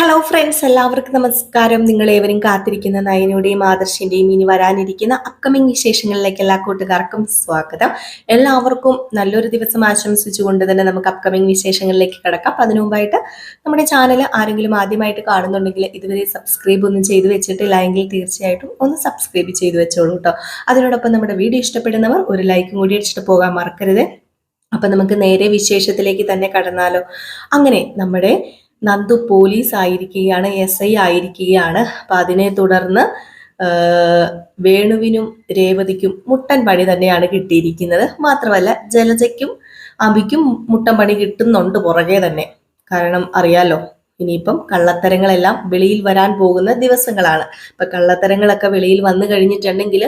Hello friends എല്ലാവർക്കും നമസ്കാരം. നിങ്ങൾ ഏവരും കാത്തിരിക്കുന്ന നയനയുടെയും ആദർശിന്റെയും ഇനി വരാനിരിക്കുന്ന അപ്കമിങ് വിശേഷങ്ങളിലേക്ക് എല്ലാ കൂട്ടുകാർക്കും സ്വാഗതം. എല്ലാവർക്കും നല്ലൊരു ദിവസം ആശംസിച്ചുകൊണ്ട് തന്നെ നമുക്ക് അപ്കമിങ് വിശേഷങ്ങളിലേക്ക് കിടക്കാം. അതിനു മുമ്പായിട്ട് നമ്മുടെ ചാനൽ ആരെങ്കിലും ആദ്യമായിട്ട് കാണുന്നുണ്ടെങ്കിൽ ഇതുവരെ സബ്സ്ക്രൈബ് ഒന്നും ചെയ്തു വെച്ചിട്ടില്ല എങ്കിൽ തീർച്ചയായിട്ടും ഒന്ന് സബ്സ്ക്രൈബ് ചെയ്തു വെച്ചോളൂ കേട്ടോ അതിനോടൊപ്പം നമ്മുടെ വീഡിയോ ഇഷ്ടപ്പെടുന്നവർ ഒരു ലൈക്കും കൂടി അടിച്ചിട്ട് പോകാൻ മറക്കരുത്. അപ്പൊ നമുക്ക് നേരെ വിശേഷത്തിലേക്ക് തന്നെ കടന്നാലോ. അങ്ങനെ നമ്മുടെ നന്ദു പോലീസ് ആയിരിക്കുകയാണ് എസ് ഐ ആയിരിക്കുകയാണ്. അപ്പൊ അതിനെ തുടർന്ന് വേണുവിനും രേവതിക്കും മുട്ടൻ പണി തന്നെയാണ് കിട്ടിയിരിക്കുന്നത്. മാത്രമല്ല ജലജയ്ക്കും അമ്പിക്കും മുട്ടൻ പണി കിട്ടുന്നുണ്ട് പുറകെ തന്നെ. കാരണം അറിയാലോ ഇനിയിപ്പം കള്ളത്തരങ്ങളെല്ലാം വെളിയിൽ വരാൻ പോകുന്ന ദിവസങ്ങളാണ്. ഇപ്പൊ കള്ളത്തരങ്ങളൊക്കെ വെളിയിൽ വന്നു കഴിഞ്ഞിട്ടുണ്ടെങ്കിൽ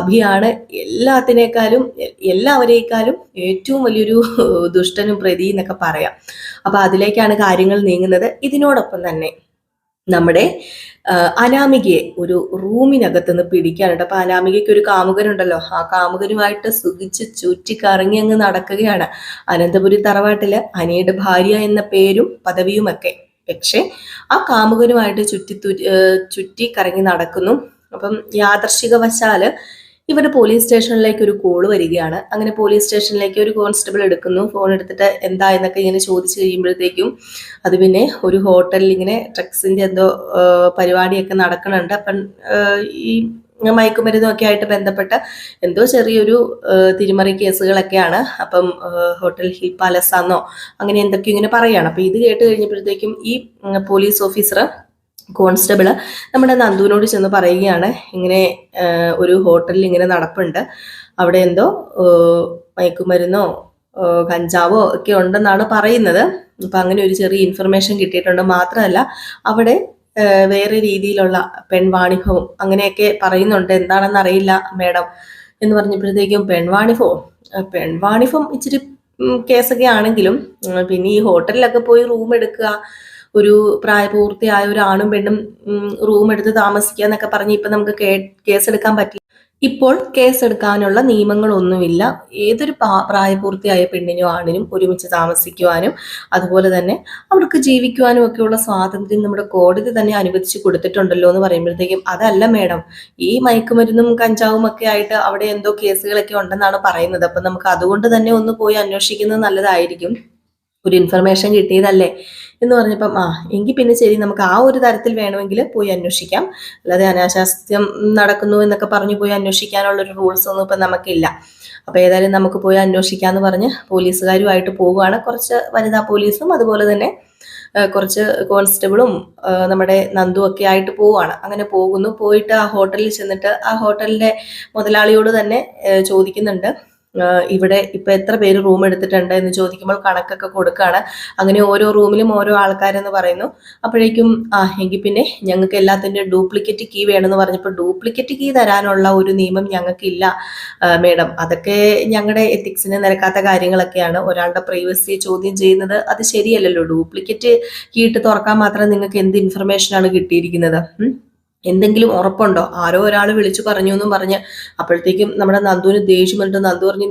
അഭിയാണ് എല്ലാത്തിനേക്കാളും എല്ലാവരേക്കാളും ഏറ്റവും വലിയൊരു ദുഷ്ടനും പ്രതി എന്നൊക്കെ പറയാം. അപ്പൊ അതിലേക്കാണ് കാര്യങ്ങൾ നീങ്ങുന്നത്. ഇതിനോടൊപ്പം തന്നെ നമ്മുടെ അനാമികയെ ഒരു റൂമിനകത്ത് നിന്ന് പിടിക്കാനുണ്ട് അപ്പൊ അനാമികയ്ക്ക് ഒരു കാമുകനുണ്ടല്ലോ. ആ കാമുകനുമായിട്ട് സുഖിച്ച് ചുറ്റിക്കറങ്ങി അങ്ങ് നടക്കുകയാണ്. അനന്തപുരി തറവാട്ടിൽ അനിയുടെ ഭാര്യ എന്ന പേരും പദവിയുമൊക്കെ. പക്ഷെ ആ കാമുകനുമായിട്ട് ചുറ്റി ചുറ്റി കറങ്ങി നടക്കുന്നു. അപ്പം യാദർശികവശാൽ ഇവരുടെ പോലീസ് സ്റ്റേഷനിലേക്ക് ഒരു കോൾ വരികയാണ്. അങ്ങനെ പോലീസ് സ്റ്റേഷനിലേക്ക് ഒരു കോൺസ്റ്റബിൾ എടുക്കുന്നു. ഫോൺ എടുത്തിട്ട് എന്താ എന്നൊക്കെ ഇങ്ങനെ ചോദിച്ചു കഴിയുമ്പോഴത്തേക്കും അത് പിന്നെ ഒരു ഹോട്ടലിൽ ഇങ്ങനെ ഡ്രഗ്സിന്റെ എന്തോ പരിപാടിയൊക്കെ നടക്കുന്നുണ്ട്. അപ്പം ഈ മയക്കുമരുന്നും ഒക്കെ ആയിട്ട് ബന്ധപ്പെട്ട എന്തോ ചെറിയൊരു തിരിമറി കേസുകളൊക്കെയാണ്. അപ്പം ഹോട്ടൽ ഹിൽ പാലസ് ആണെന്നോ അങ്ങനെ എന്തൊക്കെയോ ഇങ്ങനെ പറയുകയാണ് അപ്പൊ ഇത് കേട്ട് കഴിഞ്ഞപ്പോഴത്തേക്കും ഈ പോലീസ് ഓഫീസർ കോൺസ്റ്റബിൾ നമ്മുടെ നന്ദുവിനോട് ചെന്ന് പറയുകയാണ്. ഇങ്ങനെ ഒരു ഹോട്ടലിൽ ഇങ്ങനെ നടപ്പുണ്ട്. അവിടെ എന്തോ മയക്കുമരുന്നോ കഞ്ചാവോ ഒക്കെ ഉണ്ടെന്നാണ് പറയുന്നത്. അപ്പം അങ്ങനെ ഒരു ചെറിയ ഇൻഫർമേഷൻ കിട്ടിയിട്ടുണ്ട്. മാത്രമല്ല അവിടെ വേറെ രീതിയിലുള്ള പെൺവാണിഭവും അങ്ങനെയൊക്കെ പറയുന്നുണ്ട്. എന്താണെന്ന് അറിയില്ല മേഡം എന്ന് പറഞ്ഞപ്പോഴത്തേക്കും പെൺവാണിഭവും പെൺവാണിഭം ഇച്ചിരി കേസൊക്കെ ആണെങ്കിലും പിന്നെ ഈ ഹോട്ടലിലൊക്കെ പോയി റൂം എടുക്കുക ഒരു പ്രായപൂർത്തിയായ ഒരു ആണും പെണ്ണും റൂം എടുത്ത് താമസിക്കുക എന്നൊക്കെ പറഞ്ഞ് ഇപ്പൊ നമുക്ക് കേസെടുക്കാൻ പറ്റില്ല. ഇപ്പോൾ കേസെടുക്കാനുള്ള നിയമങ്ങളൊന്നുമില്ല. ഏതൊരു പ്രായപൂർത്തിയായ പെണ്ണിനും ആണിനും ഒരുമിച്ച് താമസിക്കുവാനും അതുപോലെ തന്നെ അവർക്ക് ജീവിക്കുവാനും ഒക്കെയുള്ള സ്വാതന്ത്ര്യം നമ്മുടെ കോടതി തന്നെ അനുവദിച്ചു കൊടുത്തിട്ടുണ്ടല്ലോ എന്ന് പറയുമ്പോഴത്തേക്കും അതല്ല മേഡം ഈ മയക്കുമരുന്നും കഞ്ചാവും ഒക്കെ ആയിട്ട് അവിടെ എന്തോ കേസുകളൊക്കെ ഉണ്ടെന്നാണ് പറയുന്നത്. അപ്പം നമുക്ക് അതുകൊണ്ട് തന്നെ ഒന്ന് പോയി അന്വേഷിക്കുന്നത് നല്ലതായിരിക്കും. ഒരു ഇൻഫർമേഷൻ കിട്ടിയതല്ലേ എന്ന് പറഞ്ഞപ്പം ആ എങ്കിൽ പിന്നെ ശരി നമുക്ക് ആ ഒരു തരത്തിൽ വേണമെങ്കിൽ പോയി അന്വേഷിക്കാം. അല്ലാതെ അനാശാസ്യം നടക്കുന്നു എന്നൊക്കെ പറഞ്ഞു പോയി അന്വേഷിക്കാനുള്ള ഒരു റൂൾസ് ഒന്നും ഇപ്പം നമുക്കില്ല. അപ്പോൾ ഏതായാലും നമുക്ക് പോയി അന്വേഷിക്കാമെന്ന് പറഞ്ഞ് പോലീസുകാരുമായിട്ട് പോവുകയാണ്. കുറച്ച് വനിതാ പോലീസും അതുപോലെ തന്നെ കുറച്ച് കോൺസ്റ്റബിളും നമ്മുടെ നന്ദു ഒക്കെ ആയിട്ട് പോവുകയാണ്. അങ്ങനെ പോകുന്നു. പോയിട്ട് ആ ഹോട്ടലിൽ ചെന്നിട്ട് ആ ഹോട്ടലിലെ മുതലാളിയോട് തന്നെ ചോദിക്കുന്നുണ്ട്. ഇവിടെ ഇപ്പൊ എത്ര പേര് റൂം എടുത്തിട്ടുണ്ട് എന്ന് ചോദിക്കുമ്പോൾ കണക്കൊക്കെ കൊടുക്കുകയാണ് അങ്ങനെ ഓരോ റൂമിലും ഓരോ ആൾക്കാരെന്ന് പറയുന്നു. അപ്പോഴേക്കും ആ എങ്കിൽ പിന്നെ ഞങ്ങൾക്ക് എല്ലാത്തിന്റെ ഡ്യൂപ്ലിക്കേറ്റ് കീ വേണമെന്ന് പറഞ്ഞപ്പോൾ ഡ്യൂപ്ലിക്കേറ്റ് കീ തരാനുള്ള ഒരു നിയമം ഞങ്ങൾക്കില്ല മേഡം അതൊക്കെ ഞങ്ങളുടെ എത്തിക്സിന് നിരക്കാത്ത കാര്യങ്ങളൊക്കെയാണ്. ഒരാളുടെ പ്രൈവസി ചോദ്യം ചെയ്യുന്നത് അത് ശരിയല്ലല്ലോ. ഡ്യൂപ്ലിക്കേറ്റ് കീ ഇട്ട് തുറക്കാൻ മാത്രം നിങ്ങൾക്ക് എന്ത് ഇൻഫർമേഷനാണ് കിട്ടിയിരിക്കുന്നത്? എന്തെങ്കിലും ഉറപ്പുണ്ടോ? ആരോ ഒരാൾ വിളിച്ചു പറഞ്ഞു എന്നും പറഞ്ഞ് അപ്പോഴത്തേക്കും നമ്മുടെ നന്ദുവിന് ദേഷ്യം വന്നിട്ട് നന്ദു പറഞ്ഞു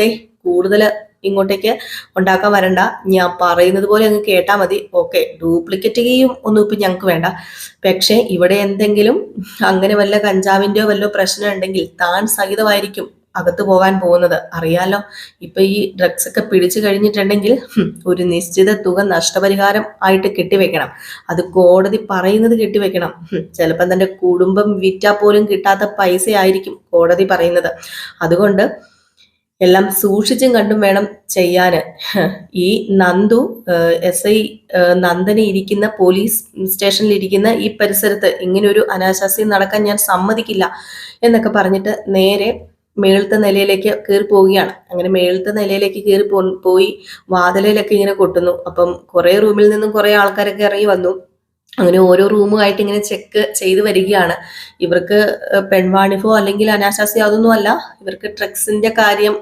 ദേ കൂടുതൽ ഇങ്ങോട്ടേക്ക് ഉണ്ടാക്കാൻ വരണ്ട. ഞാൻ പറയുന്നത് പോലെ അങ്ങ് കേട്ടാൽ മതി. ഓക്കെ ഡ്യൂപ്ലിക്കേറ്റ് കീയും ഒന്നും ഇപ്പം ഞങ്ങൾക്ക് വേണ്ട. പക്ഷേ ഇവിടെ എന്തെങ്കിലും അങ്ങനെ വല്ല കഞ്ചാവിന്റെയോ വല്ല പ്രശ്നം ഉണ്ടെങ്കിൽ താൻ സഹിതമായിരിക്കും. അകത്ത് പോകാൻ പോകുന്നത്. അറിയാലോ? ഇപ്പൊ ഈ ഡ്രഗ്സ് ഒക്കെ പിടിച്ചു കഴിഞ്ഞിട്ടുണ്ടെങ്കിൽ ഒരു നിശ്ചിത തുക നഷ്ടപരിഹാരം ആയിട്ട് കെട്ടിവെക്കണം. അത് കോടതി പറയുന്നത് കെട്ടിവെക്കണം. ചിലപ്പം തന്റെ കുടുംബം വിറ്റാ പോലും കിട്ടാത്ത പൈസ ആയിരിക്കും കോടതി പറയുന്നത്. അതുകൊണ്ട് എല്ലാം സൂക്ഷിച്ചും കണ്ടും വേണം ചെയ്യാൻ. ഈ നന്ദു എസ് ഐ നന്ദനെ ഇരിക്കുന്ന പോലീസ് സ്റ്റേഷനിൽ ഇരിക്കുന്ന ഈ പരിസരത്ത് ഇങ്ങനെ ഒരു അനാശാസ്യം നടക്കാൻ ഞാൻ സമ്മതിക്കില്ല എന്നൊക്കെ പറഞ്ഞിട്ട് നേരെ മേളത്തെ നിലയിലേക്ക് കയറി പോവുകയാണ്. അങ്ങനെ മേളത്തെ നിലയിലേക്ക് കയറി പോ പോയി വാതിലയിലൊക്കെ ഇങ്ങനെ കൊട്ടുന്നു. അപ്പം കുറെ റൂമിൽ നിന്നും കുറെ ആൾക്കാരൊക്കെ ഇറങ്ങി വന്നു. അങ്ങനെ ഓരോ റൂമുമായിട്ട് ഇങ്ങനെ ചെക്ക് ചെയ്ത് വരികയാണ്. ഇവർക്ക് പെൺവാണിഫോ അല്ലെങ്കിൽ അനാശാസ്യം അതൊന്നും അല്ല. ഇവർക്ക് ഡ്രഗ്സിന്റെ കാര്യം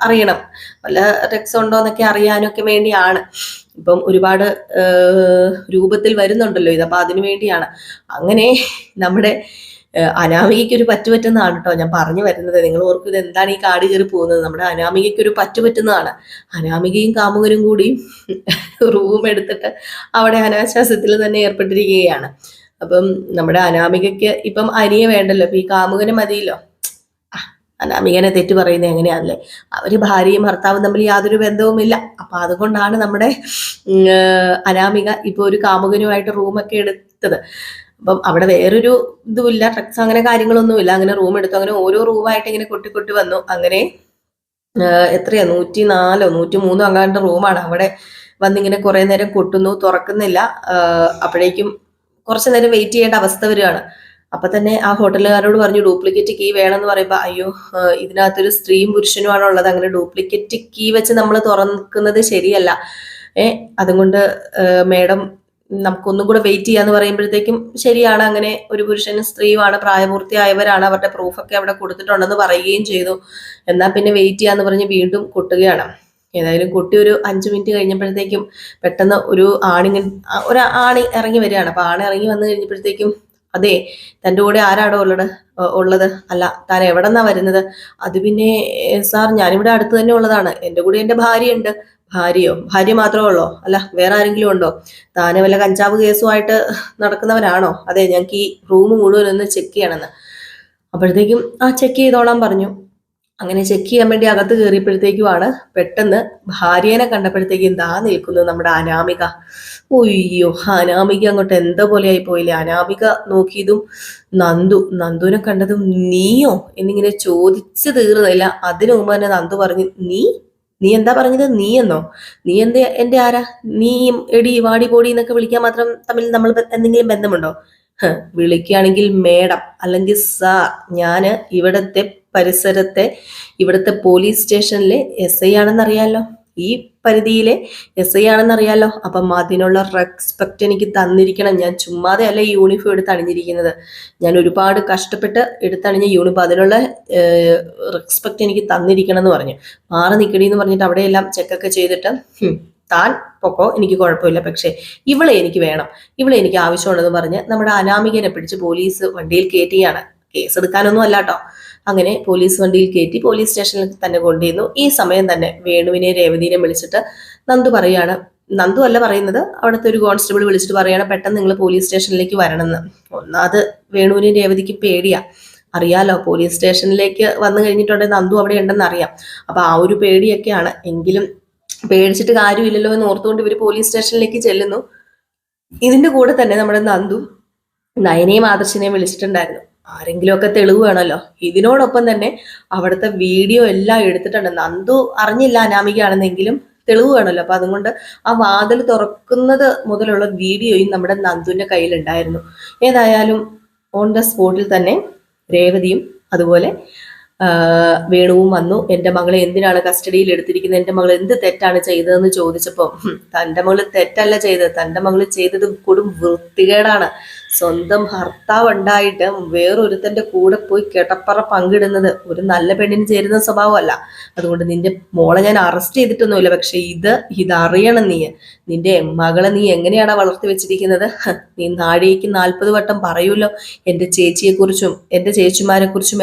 അറിയണം. വല്ല ഡ്രഗ്സ് ഉണ്ടോ എന്നൊക്കെ അറിയാനൊക്കെ വേണ്ടിയാണ്. ഇപ്പം ഒരുപാട് രൂപത്തിൽ വരുന്നുണ്ടല്ലോ ഇത്. അപ്പൊ അതിനു വേണ്ടിയാണ്. അങ്ങനെ നമ്മുടെ അനാമികയ്ക്ക് ഒരു പറ്റുപറ്റുന്നതാണ് കേട്ടോ. ഞാൻ പറഞ്ഞു വരുന്നത്. നിങ്ങൾ ഓർക്കും ഇത് എന്താണ് ഈ കാട് കയറി പോകുന്നത്. നമ്മുടെ അനാമികയ്ക്ക് ഒരു പറ്റുപറ്റുന്നതാണ്. അനാമികയും കാമുകനും കൂടി റൂം എടുത്തിട്ട് അവിടെ അനാശ്വാസത്തിൽ തന്നെ ഏർപ്പെട്ടിരിക്കുകയാണ്. അപ്പം നമ്മുടെ അനാമികയ്ക്ക് ഇപ്പം അനിയെ വേണ്ടല്ലോ. ഇപ്പൊ ഈ കാമുകന് മതിയല്ലോ. അനാമികനെ തെറ്റ് പറയുന്നത് എങ്ങനെയാണല്ലേ? അവർ ഭാര്യയും ഭർത്താവും തമ്മിൽ യാതൊരു ബന്ധവുമില്ല. അപ്പൊ അതുകൊണ്ടാണ് നമ്മുടെ അനാമിക ഇപ്പൊ ഒരു കാമുകനുമായിട്ട് റൂമൊക്കെ എടുത്തത്. അപ്പം അവിടെ വേറൊരു ഇതുമില്ല ട്രക്സ് അങ്ങനെ കാര്യങ്ങളൊന്നുമില്ല. അങ്ങനെ റൂം എടുത്തു അങ്ങനെ ഓരോ റൂമായിട്ട് ഇങ്ങനെ കൊട്ടി കൊട്ടി വന്നു. അങ്ങനെ എത്രയാ? നൂറ്റി നാലോ നൂറ്റി മൂന്നോ അങ്ങാണ്ട് റൂമാണ് അവിടെ വന്നിങ്ങനെ കുറേ നേരം കൊട്ടുന്നു തുറക്കുന്നില്ല. അപ്പോഴേക്കും കുറച്ച് നേരം വെയിറ്റ് ചെയ്യേണ്ട അവസ്ഥ വരികയാണ്. അപ്പൊ തന്നെ ആ ഹോട്ടലുകാരോട് പറഞ്ഞു ഡ്യൂപ്ലിക്കേറ്റ് കീ വേണമെന്ന് പറയുമ്പോൾ അയ്യോ ഇതിനകത്തൊരു സ്ത്രീയും പുരുഷനുമാണ് ഉള്ളത്. അങ്ങനെ ഡ്യൂപ്ലിക്കേറ്റ് കീ വെച്ച് നമ്മൾ തുറക്കുന്നത് ശരിയല്ല. ഏ അതുകൊണ്ട് മേഡം നമുക്കൊന്നും കൂടെ വെയിറ്റ് ചെയ്യാന്ന് പറയുമ്പോഴത്തേക്കും ശരിയാണ് അങ്ങനെ ഒരു പുരുഷനും സ്ത്രീയുമാണ് പ്രായപൂർത്തിയായവരാണ് അവരുടെ പ്രൂഫൊക്കെ അവിടെ കൊടുത്തിട്ടുണ്ടെന്ന് പറയുകയും ചെയ്തു. എന്നാൽ പിന്നെ വെയിറ്റ് ചെയ്യാന്ന് പറഞ്ഞ് വീണ്ടും കൊട്ടുകയാണ്. ഏതായാലും കുട്ടി ഒരു അഞ്ച് മിനിറ്റ് കഴിഞ്ഞപ്പോഴത്തേക്കും പെട്ടെന്ന് ഒരു ആണിങ്ങൻ ഒരു ആണി ഇറങ്ങി വരികയാണ്. അപ്പൊ ആണി ഇറങ്ങി വന്നു കഴിഞ്ഞപ്പോഴത്തേക്കും അതെ തന്റെ കൂടെ ആരാടോ ഉള്ളത് ഉള്ളത്? അല്ല താൻ എവിടെന്നാ വരുന്നത്? അത് പിന്നെ സാർ ഞാനിവിടെ അടുത്ത് തന്നെ ഉള്ളതാണ്. എന്റെ കൂടെ എന്റെ ഭാര്യയുണ്ട്. ഭാര്യയോ? ഭാര്യ മാത്രമേ ഉള്ളോ? അല്ല വേറെ ആരെങ്കിലും ഉണ്ടോ? താന് വല്ല കഞ്ചാവ് കേസുമായിട്ട് നടക്കുന്നവരാണോ അതെ ഞങ്ങൾക്ക് ഈ റൂം മുഴുവൻ ഒന്ന് ചെക്ക് ചെയ്യണമെന്ന്. അപ്പോഴത്തേക്കും ആ ചെക്ക് ചെയ്തോളാൻ പറഞ്ഞു. അങ്ങനെ ചെക്ക് ചെയ്യാൻ വേണ്ടി അകത്ത് കയറിയപ്പോഴത്തേക്കുമാണ് പെട്ടെന്ന് ഭാര്യേനെ കണ്ടപ്പോഴത്തേക്കും ദാ നിൽക്കുന്നു നമ്മുടെ അനാമിക? ഒയ്യോ അനാമിക അങ്ങോട്ട് എന്താ പോലെ ആയി പോയില്ലേ? അനാമിക നോക്കിയതും നന്ദു നന്ദുവിനെ കണ്ടതും നീയോ? എന്നിങ്ങനെ ചോദിച്ചു തീർന്നില്ല. അതിനു മുമ്പ് തന്നെ നന്ദു പറഞ്ഞു നീ നീ എന്താ പറഞ്ഞത്? നീ എന്നോ? നീ എന്ത് എന്റെ ആരാ? നീ എടി വാടി പോടി എന്നൊക്കെ വിളിക്കാൻ മാത്രം തമ്മിൽ നമ്മൾ എന്തെങ്കിലും ബന്ധമുണ്ടോ? വിളിക്കുകയാണെങ്കിൽ മേഡം അല്ലെങ്കിൽ സാർ. ഞാൻ ഇവിടത്തെ പരിസരത്തെ ഇവിടുത്തെ പോലീസ് സ്റ്റേഷനിലെ എസ് ഐ ആണെന്നറിയാലോ. ഈ പരിധിയിലെ എസ് ഐ ആണെന്നറിയാലോ. അപ്പം അതിനുള്ള റെസ്പെക്ട് എനിക്ക് തന്നിരിക്കണം. ഞാൻ ചുമ്മാതെ അല്ല യൂണിഫോം എടുത്ത് അണിഞ്ഞിരിക്കുന്നത്. ഞാൻ ഒരുപാട് കഷ്ടപ്പെട്ട് എടുത്തണിഞ്ഞ യൂണിഫോം അതിനുള്ള റെസ്പെക്ട് എനിക്ക് തന്നിരിക്കണം എന്ന് പറഞ്ഞു. മാറി നിൽക്കണി എന്ന് പറഞ്ഞിട്ട് അവിടെയെല്ലാം ചെക്കൊക്കെ ചെയ്തിട്ട് താൻ പൊക്കോ എനിക്ക് കുഴപ്പമില്ല. പക്ഷേ ഇവളെ എനിക്ക് വേണം. ഇവളെ എനിക്ക് ആവശ്യമുണ്ടെന്ന് പറഞ്ഞ് നമ്മുടെ അനാമികനെ പിടിച്ച് പോലീസ് വണ്ടിയിൽ കയറ്റിയാണ് കേസ് എടുക്കാനൊന്നും അല്ല കേട്ടോ. അങ്ങനെ പോലീസ് വണ്ടിയിൽ കയറ്റി പോലീസ് സ്റ്റേഷനിൽ തന്നെ കൊണ്ടുവന്നു. ഈ സമയം തന്നെ വേണുവിനെ രേവതിനെ വിളിച്ചിട്ട് നന്ദു പറയാണ്. നന്ദു അല്ല പറയുന്നത് അവിടുത്തെ ഒരു കോൺസ്റ്റബിൾ വിളിച്ചിട്ട് പറയാണ് പെട്ടെന്ന് നിങ്ങൾ പോലീസ് സ്റ്റേഷനിലേക്ക് വരണമെന്ന്. ഒന്നാമത് വേണുവിനെ രേവതിക്ക് പേടിയാ. അറിയാലോ പോലീസ് സ്റ്റേഷനിലേക്ക് വന്നു കഴിഞ്ഞിട്ടുണ്ടെങ്കിൽ നന്ദു അവിടെ ഉണ്ടെന്ന് അറിയാം. അപ്പൊ ആ ഒരു പേടിയൊക്കെയാണ്. എങ്കിലും പേടിച്ചിട്ട് കാര്യമില്ലല്ലോ എന്ന് ഓർത്തുകൊണ്ട് ഇവർ പോലീസ് സ്റ്റേഷനിലേക്ക് ചെല്ലുന്നു. ഇതിന്റെ കൂടെ തന്നെ നമ്മുടെ നന്ദു നയനെയും ആദർശിനെയും വിളിച്ചിട്ടുണ്ടായിരുന്നു. ആരെങ്കിലുമൊക്കെ തെളിവ് വേണമല്ലോ. ഇതിനോടൊപ്പം തന്നെ അവിടുത്തെ വീഡിയോ എല്ലാം എടുത്തിട്ടുണ്ട്. നന്ദു അറിഞ്ഞില്ല അനാമികയാണെന്നെങ്കിലും തെളിവ് വേണമല്ലോ. അപ്പൊ അതുകൊണ്ട് ആ വാതിൽ തുറക്കുന്നത് മുതലുള്ള വീഡിയോയും നമ്മുടെ നന്ദുവിന്റെ കയ്യിലുണ്ടായിരുന്നു. ഏതായാലും ഓൺ ദ സ്പോട്ടിൽ തന്നെ രേവതിയും അതുപോലെ വേണുവും വന്നു. എന്റെ മകളെ എന്തിനാണ് കസ്റ്റഡിയിൽ എടുത്തിരിക്കുന്നത്? എന്റെ മകൾ എന്ത് തെറ്റാണ് ചെയ്തതെന്ന് ചോദിച്ചപ്പോൾ "ഹും, തന്റെ മകൾ തെറ്റല്ല ചെയ്തത്. തന്റെ മകൾ ചെയ്തത് കൊടും വൃത്തികേടാണ്. സ്വന്തം ഭർത്താവ് ഉണ്ടായിട്ട് വേറൊരുത്തന്റെ കൂടെ പോയി കിടപ്പറ പങ്കിടുന്നത് ഒരു നല്ല പെണ്ണിന് ചേരുന്ന സ്വഭാവമല്ല. അതുകൊണ്ട് നിന്റെ മോളെ ഞാൻ അറസ്റ്റ് ചെയ്തിട്ടൊന്നുമില്ല. പക്ഷെ ഇത് ഇതറിയണം നീ. നിന്റെ മകളെ നീ എങ്ങനെയാണ് വളർത്തി വെച്ചിരിക്കുന്നത്? നീ നാഴേക്ക് നാൽപ്പത് വട്ടം പറയൂല്ലോ എന്റെ ചേച്ചിയെക്കുറിച്ചും എന്റെ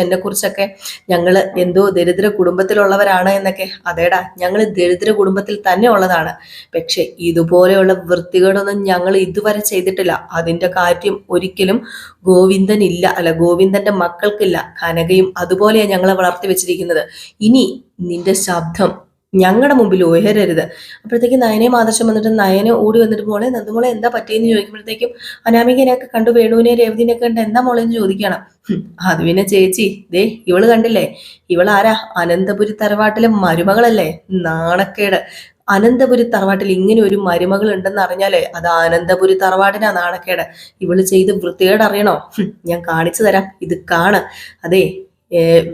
എന്നെ കുറിച്ചൊക്കെ ഞങ്ങൾ എന്തോ ദരിദ്ര കുടുംബത്തിലുള്ളവരാണ് എന്നൊക്കെ. അതേടാ ഞങ്ങൾ ദരിദ്ര കുടുംബത്തിൽ തന്നെ ഉള്ളതാണ്. പക്ഷെ ഇതുപോലെയുള്ള വൃത്തികേടൊന്നും ഞങ്ങൾ ഇതുവരെ ചെയ്തിട്ടില്ല. അതിന്റെ കാര്യം ഒരിക്കലും ഗോവിന്ദൻ ഇല്ല അല്ല ഗോവിന്ദന്റെ മക്കൾക്കില്ല കനകയും അതുപോലെയാണ് ഞങ്ങളെ വളർത്തി വെച്ചിരിക്കുന്നത്. ഇനി നിന്റെ ശബ്ദം ഞങ്ങളുടെ മുമ്പിൽ ഉയരരുത്. അപ്പോഴത്തേക്കും നയനെ ആദർശം വന്നിട്ട് നയനെ ഓടി വന്നിട്ട് മോളെ നന്ദുമോളെ എന്താ പറ്റിയെന്ന് ചോദിക്കുമ്പോഴത്തേക്കും അനാമികനെയൊക്കെ കണ്ടു വേണുവിനെ രേവതിനെയൊക്കെ കണ്ട് എന്താ മോളെ എന്ന് ചോദിക്കണം "ഹും, അത് പിന്നെ ചേച്ചി ദേ ഇവൾ കണ്ടില്ലേ? ഇവൾ ആരാ അനന്തപുരി തറവാട്ടിലെ മരുമകളല്ലേ? നാണക്കേട്. അനന്തപുരി തറവാട്ടിൽ ഇങ്ങനെ ഒരു മരുമകൾ ഉണ്ടെന്ന് അറിഞ്ഞാലേ അത് അനന്തപുരി തറവാടിനാ നാണക്കേട്. ഇവൾ ചെയ്ത് വൃത്തികേട് അറിയണോ? ഞാൻ കാണിച്ചു തരാം. ഇത് കാണ്. അതെ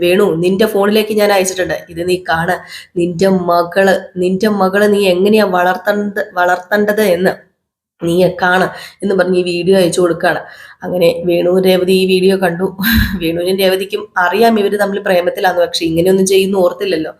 വേണു നിന്റെ ഫോണിലേക്ക് ഞാൻ അയച്ചിട്ടുണ്ട്. ഇത് നീ കാണ്. നിന്റെ മകൾ നിന്റെ മകൾ നീ എങ്ങനെയാ വളർത്തേണ്ടത് വളർത്തേണ്ടത് എന്ന്. നീ കാണ എന്ന് പറഞ്ഞ് ഈ വീഡിയോ അയച്ചു കൊടുക്കുകയാണ് അങ്ങനെ വേണു രേവതി ഈ വീഡിയോ കണ്ടു. വേണുവിനും രേവതിക്കും അറിയാം ഇവർ തമ്മിൽ പ്രേമത്തിലാന്ന്. പക്ഷെ ഇങ്ങനെയൊന്നും ചെയ്യുന്നു ഓർത്തില്ലല്ലോ.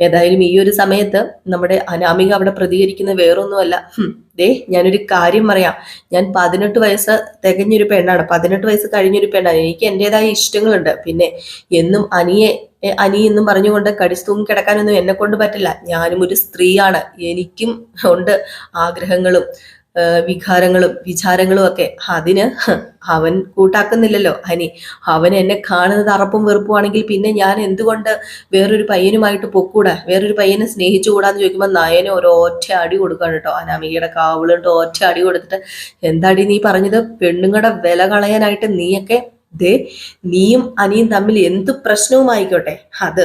ഏതായാലും ഈ ഒരു സമയത്ത് നമ്മുടെ അനാമിക അവിടെ പ്രതികരിക്കുന്ന വേറൊന്നുമല്ല. "ഹും, ദേ ഞാനൊരു കാര്യം പറയാം. ഞാൻ പതിനെട്ട് വയസ്സ് തികഞ്ഞൊരു പെണ്ണാണ്. പതിനെട്ട് വയസ്സ് കഴിഞ്ഞൊരു പെണ്ണാണ്. എനിക്ക് എന്റെതായ ഇഷ്ടങ്ങളുണ്ട്. പിന്നെ എന്നും അനിയെ അനി എന്നും പറഞ്ഞുകൊണ്ട് കടിച്ചു തൂങ്ങി കിടക്കാനൊന്നും എന്നെ കൊണ്ട് പറ്റില്ല. ഞാനും ഒരു സ്ത്രീയാണ്. എനിക്കും ഉണ്ട് ആഗ്രഹങ്ങളും. വികാരങ്ങളും വിചാരങ്ങളും ഒക്കെ. അതിന് അവൻ കൂട്ടാക്കുന്നില്ലല്ലോ. ഹനി അവൻ എന്നെ കാണുന്നത് അറപ്പും വെറുപ്പുമാണെങ്കിൽ പിന്നെ ഞാൻ എന്തുകൊണ്ട് വേറൊരു പയ്യനുമായിട്ട് പൊക്കൂടാ? വേറൊരു പയ്യനെ സ്നേഹിച്ചുകൂടാന്ന് ചോദിക്കുമ്പോൾ നയനെ ഒരു ഒറ്റ അടി കൊടുക്കാണ് കേട്ടോ. അനാമികയുടെ കാവളുണ്ട് ഒറ്റ അടി കൊടുത്തിട്ട് എന്താടി നീ പറഞ്ഞത്? പെണ്ണുങ്ങളുടെ വില കളയാനായിട്ട് നീയൊക്കെ ദേ നീയും അനിയും തമ്മിൽ എന്ത് പ്രശ്നവുമായിക്കോട്ടെ? അത്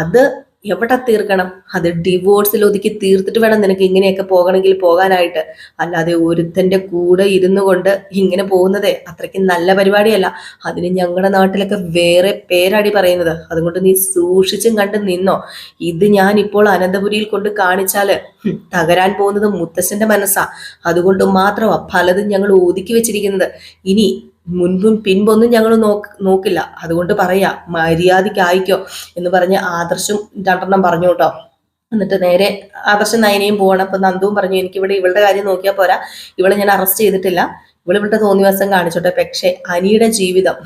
അത് എവിടെ തീർക്കണം? അത് ഡിവോഴ്സിൽ ഒതുക്കി തീർത്തിട്ട് വേണം നിനക്ക് ഇങ്ങനെയൊക്കെ പോകണമെങ്കിൽ പോകാനായിട്ട്. അല്ലാതെ ഒരുത്തന്റെ കൂടെ ഇരുന്നു കൊണ്ട് ഇങ്ങനെ പോകുന്നതേ അത്രയ്ക്ക് നല്ല പരിപാടിയല്ല. അതിന് ഞങ്ങളുടെ നാട്ടിലൊക്കെ വേറെ പേരാടി പറയുന്നത്. അതുകൊണ്ട് നീ സൂക്ഷിച്ചും കണ്ട് നിന്നോ. ഇത് ഞാൻ ഇപ്പോൾ അനന്തപുരിയിൽ കൊണ്ട് കാണിച്ചാൽ ഹും, തകരാൻ പോകുന്നത് മുത്തശ്ശന്റെ മനസ്സാ. അതുകൊണ്ട് മാത്രമാ പലതും ഞങ്ങൾ ഒതുക്കി വെച്ചിരിക്കുന്നത്. ഇനി മുൻപും പിൻപൊന്നും ഞങ്ങൾ നോക്ക് നോക്കില്ല. അതുകൊണ്ട് പറയാ മര്യാദയ്ക്കായിക്കോ എന്ന് പറഞ്ഞ് ആദർശും രണ്ടെണ്ണം പറഞ്ഞു കേട്ടോ. എന്നിട്ട് നേരെ ആദർശം നയനയും പോകണം അപ്പൊ നന്ദുവും പറഞ്ഞു എനിക്ക് ഇവിടെ ഇവളുടെ കാര്യം നോക്കിയാൽ പോരാ. ഇവളെ ഞാൻ അറസ്റ്റ് ചെയ്തിട്ടില്ല. ഇവളിവിടുത്തെ തോന്നിവാസം കാണിച്ചോട്ടെ. പക്ഷെ അനിയുടെ ജീവിതം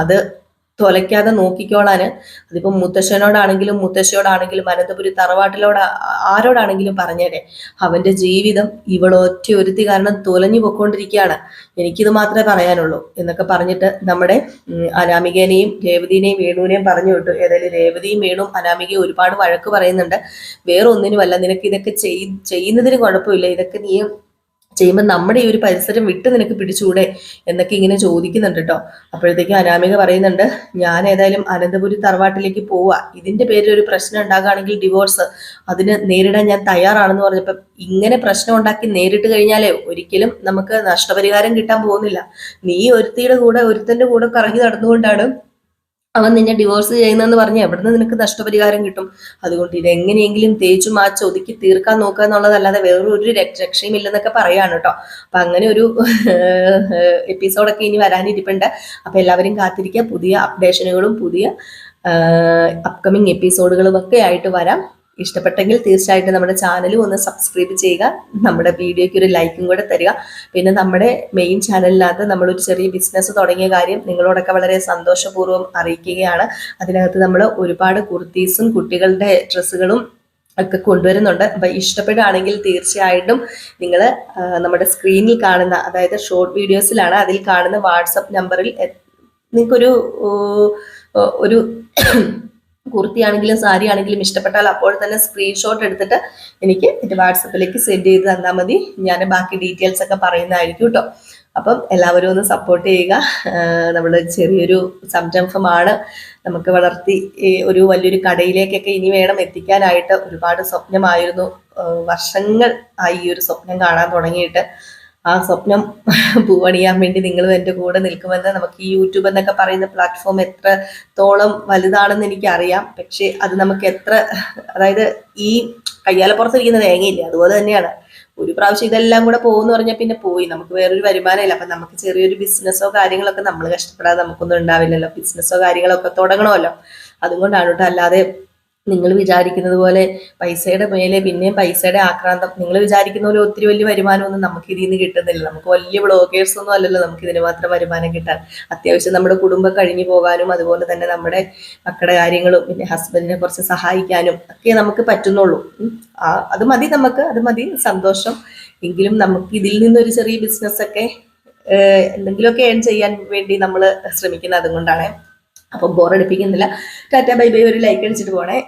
അത് തൊലയ്ക്കാതെ നോക്കിക്കോളാന്. അതിപ്പോ മുത്തശ്ശനോടാണെങ്കിലും മുത്തശ്ശിയോടാണെങ്കിലും അനന്തപുരി തറവാട്ടിലോട് ആരോടാണെങ്കിലും പറഞ്ഞേരെ. അവന്റെ ജീവിതം ഇവളൊറ്റ ഒരുത്തി കാരണം തൊലഞ്ഞു പൊക്കോണ്ടിരിക്കുകയാണ്. എനിക്കിത് മാത്രമേ പറയാനുള്ളൂ എന്നൊക്കെ പറഞ്ഞിട്ട് നമ്മുടെ അനാമികേനെയും രേവതിനെയും വേണുവിനെയും പറഞ്ഞു വിട്ടു. ഏതായാലും രേവതിയും വേണു അനാമികയും ഒരുപാട് വഴക്ക് പറയുന്നുണ്ട്. വേറൊന്നിനുമല്ല നിനക്ക് ഇതൊക്കെ ചെയ് ചെയ്യുന്നതിന് കുഴപ്പമില്ല. ഇതൊക്കെ നീ ചെയ്യുമ്പോൾ നമ്മുടെ ഈ ഒരു പരിസരം വിട്ട് നിനക്ക് പിടിച്ചുകൂടെ എന്നൊക്കെ ഇങ്ങനെ ചോദിക്കുന്നുണ്ട് കേട്ടോ. അപ്പോഴത്തേക്കും അനാമിക പറയുന്നുണ്ട് ഞാൻ ഏതായാലും അനന്തപുരി തറവാട്ടിലേക്ക് പോവാ. ഇതിന്റെ പേരിൽ ഒരു പ്രശ്നം ഉണ്ടാകുകയാണെങ്കിൽ ഡിവോഴ്സ് അതിന് നേരിടാൻ ഞാൻ തയ്യാറാണെന്ന് പറഞ്ഞപ്പോൾ ഇങ്ങനെ പ്രശ്നം ഉണ്ടാക്കി നേരിട്ട് കഴിഞ്ഞാലേ ഒരിക്കലും നമുക്ക് നഷ്ടപരിഹാരം കിട്ടാൻ പോകുന്നില്ല. നീ ഒരുത്തിയുടെ കൂടെ ഒരുത്തന്റെ കൂടെ കറങ്ങി നടന്നുകൊണ്ടാണ് അവൻ നിന്നെ ഡിവോഴ്സ് ചെയ്യുന്നതെന്ന് പറഞ്ഞ് നിന്ന് നിനക്ക് നഷ്ടപരിഹാരം കിട്ടും? അതുകൊണ്ട് ഇത് എങ്ങനെയെങ്കിലും തേച്ചു മാച്ച് ഒതുക്കി തീർക്കാൻ നോക്കുക എന്നുള്ളതല്ലാതെ വേറൊരു രക്ഷ- രക്ഷയും ഇല്ലെന്നൊക്കെ പറയാണ് കേട്ടോ. അപ്പൊ അങ്ങനെ ഒരു എപ്പിസോഡൊക്കെ ഇനി വരാനിരിപ്പുണ്ട്. അപ്പൊ എല്ലാവരും കാത്തിരിക്കുക. പുതിയ അപ്ഡേഷനുകളും പുതിയ അപ്കമിങ് എപ്പിസോഡുകളും ഒക്കെ ആയിട്ട് വരാം. ഇഷ്ടപ്പെട്ടെങ്കിൽ തീർച്ചയായിട്ടും നമ്മുടെ ചാനലും ഒന്ന് സബ്സ്ക്രൈബ് ചെയ്യുക. നമ്മുടെ വീഡിയോയ്ക്ക് ഒരു ലൈക്കും കൂടെ തരിക. പിന്നെ നമ്മുടെ മെയിൻ ചാനലിനകത്ത് നമ്മളൊരു ചെറിയ ബിസിനസ് തുടങ്ങിയ കാര്യം നിങ്ങളോടൊക്കെ വളരെ സന്തോഷപൂർവം അറിയിക്കുകയാണ്. അതിനകത്ത് നമ്മൾ ഒരുപാട് കുർത്തീസും കുട്ടികളുടെ ഡ്രസ്സുകളും ഒക്കെ കൊണ്ടുവരുന്നുണ്ട്. അപ്പം ഇഷ്ടപ്പെടുകയാണെങ്കിൽ തീർച്ചയായിട്ടും നിങ്ങൾ നമ്മുടെ സ്ക്രീനിൽ കാണുന്ന അതായത് ഷോർട്ട് വീഡിയോസിലാണ് അതിൽ കാണുന്ന വാട്സപ്പ് നമ്പറിൽ നിങ്ങൾക്കൊരു ഒരു കുർത്തി ആണെങ്കിലും സാരി ആണെങ്കിലും ഇഷ്ടപ്പെട്ടാൽ അപ്പോൾ തന്നെ സ്ക്രീൻഷോട്ട് എടുത്തിട്ട് എനിക്ക് എന്റെ വാട്സപ്പിലേക്ക് സെൻഡ് ചെയ്ത് തന്നാൽ മതി. ഞാൻ ബാക്കി ഡീറ്റെയിൽസ് ഒക്കെ പറയുന്നതായിരിക്കും കേട്ടോ അപ്പം എല്ലാവരും ഒന്ന് സപ്പോർട്ട് ചെയ്യുക. നമ്മൾ ചെറിയൊരു സംരംഭമാണ്. നമുക്ക് വളർത്തി ഒരു വലിയൊരു കടയിലേക്കൊക്കെ ഇനി വേണം എത്തിക്കാനായിട്ട് ഒരുപാട് സ്വപ്നമായിരുന്നു. വർഷങ്ങൾ ആയി ഈ ഒരു സ്വപ്നം കാണാൻ തുടങ്ങിയിട്ട്. ആ സ്വപ്നം പൂവണിയാൻ വേണ്ടി നിങ്ങളും എന്റെ കൂടെ നിൽക്കുമെന്ന് നമുക്ക് ഈ യൂട്യൂബ് എന്നൊക്കെ പറയുന്ന പ്ലാറ്റ്ഫോം എത്രത്തോളം വലുതാണെന്ന് എനിക്കറിയാം. പക്ഷേ അത് നമുക്ക് എത്ര അതായത് ഈ കയ്യാലപ്പുറത്തിരിക്കുന്ന തേങ്ങയില്ലേ അതുപോലെ തന്നെയാണ്. ഒരു പ്രാവശ്യം ഇതെല്ലാം കൂടെ പോകുമെന്ന് പറഞ്ഞാൽ പിന്നെ പോയി. നമുക്ക് വേറൊരു വരുമാനമില്ല. അപ്പം നമുക്ക് ചെറിയൊരു ബിസിനസ്സോ കാര്യങ്ങളൊക്കെ നമ്മൾ കഷ്ടപ്പെടാതെ നമുക്കൊന്നും ഉണ്ടാവില്ലല്ലോ. ബിസിനസ്സോ കാര്യങ്ങളൊക്കെ തുടങ്ങണമല്ലോ. അതുകൊണ്ടാണ് കേട്ടോ. അല്ലാതെ നിങ്ങൾ വിചാരിക്കുന്നത് പോലെ പൈസയുടെ മേലെ പിന്നെയും പൈസയുടെ ആക്രാന്തം. നിങ്ങൾ വിചാരിക്കുന്ന പോലെ ഒത്തിരി വലിയ വരുമാനമൊന്നും നമുക്ക് ഇതിൽ നിന്ന് കിട്ടുന്നില്ല. നമുക്ക് വലിയ ബ്ലോഗേഴ്സ് ഒന്നും അല്ലല്ലോ നമുക്ക് ഇതിന് മാത്രം വരുമാനം കിട്ടാൻ. അത്യാവശ്യം നമ്മുടെ കുടുംബം കഴിഞ്ഞു പോകാനും അതുപോലെ തന്നെ നമ്മുടെ മക്കളുടെ കാര്യങ്ങളും പിന്നെ ഹസ്ബൻഡിനെ കുറച്ച് സഹായിക്കാനും ഒക്കെ നമുക്ക് പറ്റുന്നുള്ളൂ. ആ, അത് മതി നമുക്ക് അത് മതി. സന്തോഷം. എങ്കിലും നമുക്ക് ഇതിൽ നിന്നൊരു ചെറിയ ബിസിനസ്സൊക്കെ എന്തെങ്കിലുമൊക്കെ ഏൺ ചെയ്യാൻ വേണ്ടി നമ്മൾ ശ്രമിക്കുന്നത് അതുകൊണ്ടാണ്. അപ്പം ബോറടിപ്പിക്കുന്നില്ല ടാറ്റ ബൈ ബൈ ഒരു ലൈക്ക് അടിച്ചിട്ട് പോണേ.